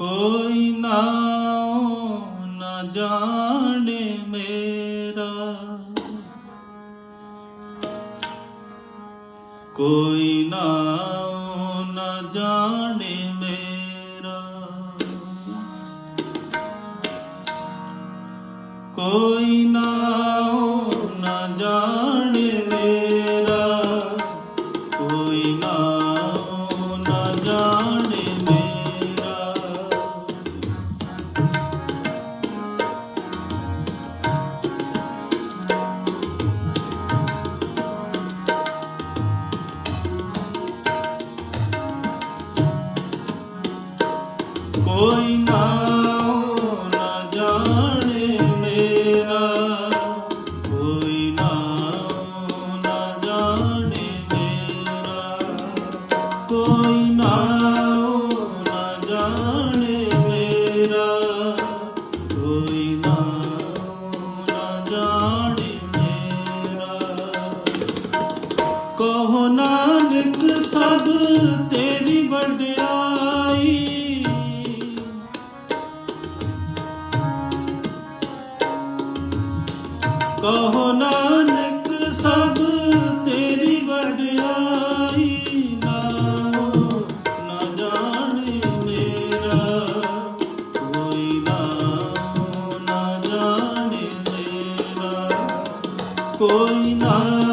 ਕੋਈ ਨਾਉ ਨਾ ਜਾਣੇ ਮੇਰਾ। ਕੋਈ ਨਾਉ ਨਾ ਜਾਣੇ ਮੇਰਾ। ਕੋਈ ਨਾਉ ਨਾ ਜਾਣੇ ਨਾਨਕ ਸਭ ਤੇਰੀ ਵਡਿਆਈ। ਕਹੋ ਨਾਨਕ, ਸਭ ਤੇਰੀ ਵਡਿਆਈ। ਨਾਉ ਨਾ ਜਾਣੇ ਮੇਰਾ, ਕੋਈ ਨਾਉ ਨਾ ਜਾਣੇ ਮੇਰਾ, ਕੋਈ ਨਾ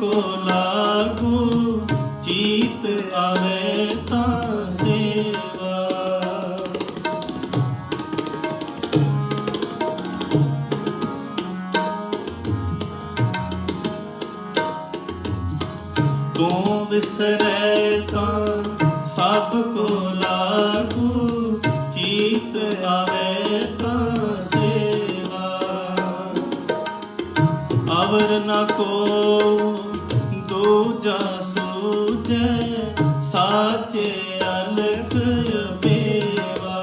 को लागू चीत आवे ता सेवा तू बिसरे ता सब को लागू चीत आवे ता ਅਵਰ ਨ ਕੋ ਦੂਜਾ ਸੂਝੈ ਸਾਚੇ ਅਲਖ ਮੇਵਾ।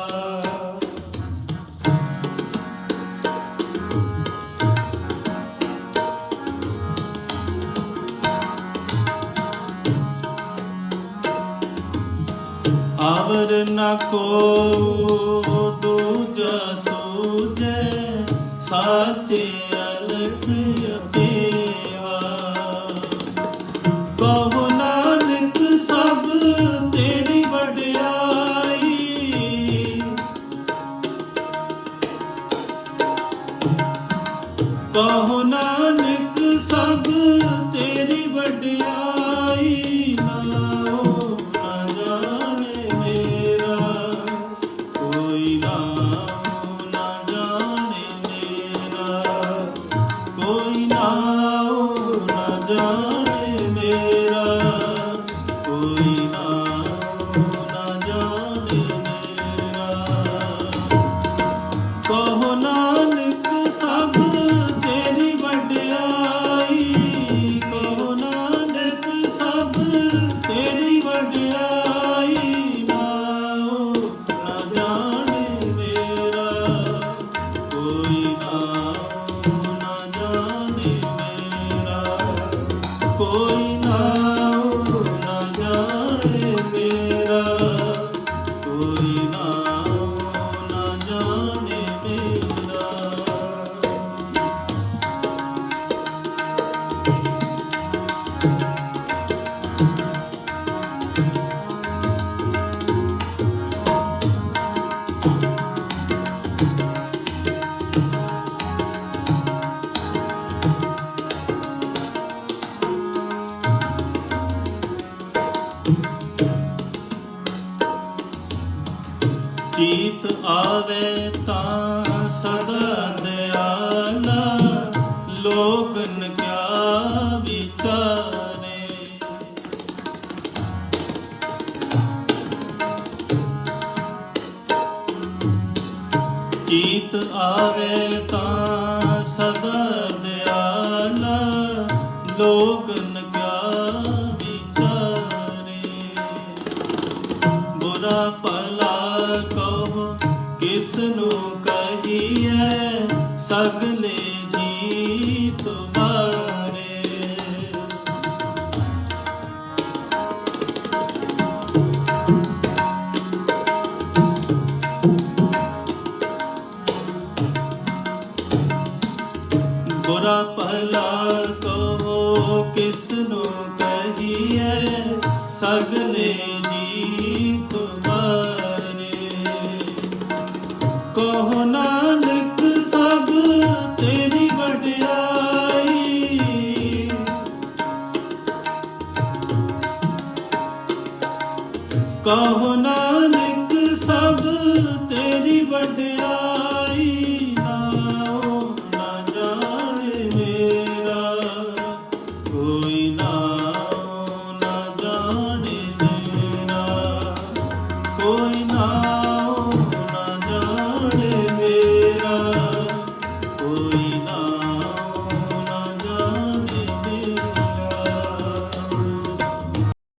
ਅਵਰ ਨ ਕੋ ਦੂਜਾ ਸੂਝੈ ਸਾਚੇ Hallelujah ਨਾਉ ਨਾ ਜਾਣੇ ਚੀਤ ਆਵੇ ਤਾਂ ਸਦਾ ਦਿਆਲਾ, ਲੋਕਨ ਕਿਆ ਵਿਚਾਰੇ? ਚੀਤ ਆਵੇ ਤਾਂ ਸਦਾ ਦਿਆਲਾ, ਲੋਕਨ ਕਿਆ ਵਿਚਾਰੇ? ਬੁਰਾ ਭਲਾ ਨੂੰ ਕਹੀਏ ਸਗਲੇ ਜੀ ਤੁਮਾਰੇ ਬੁਰਾ ਭਲਾ ਕਹੋ ਕਿਸ ਨੂੰ ਕਹੀਏ ਸਗਲੇ ਕਹੋ ਨਾਨਕ